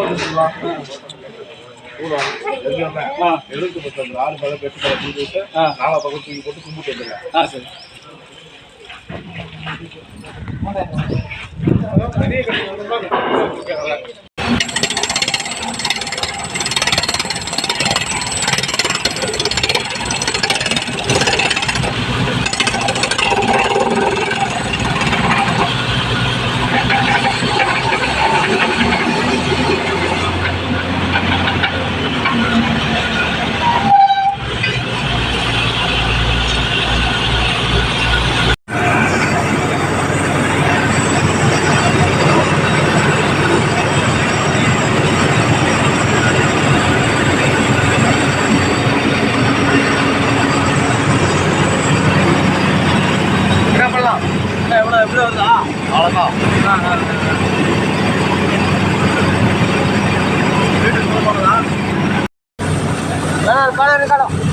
அனுப்பிக்கலாம் எழுபத்தி ஆறு மேல பெற்று தூக்கிட்டு நாலா பக்கம் தூக்கி போட்டு கும்பிட்டு வந்துடுறேன் ஆ சரி. பெரிய கட்டி வீட்டுக்கு போகிறதா காலம்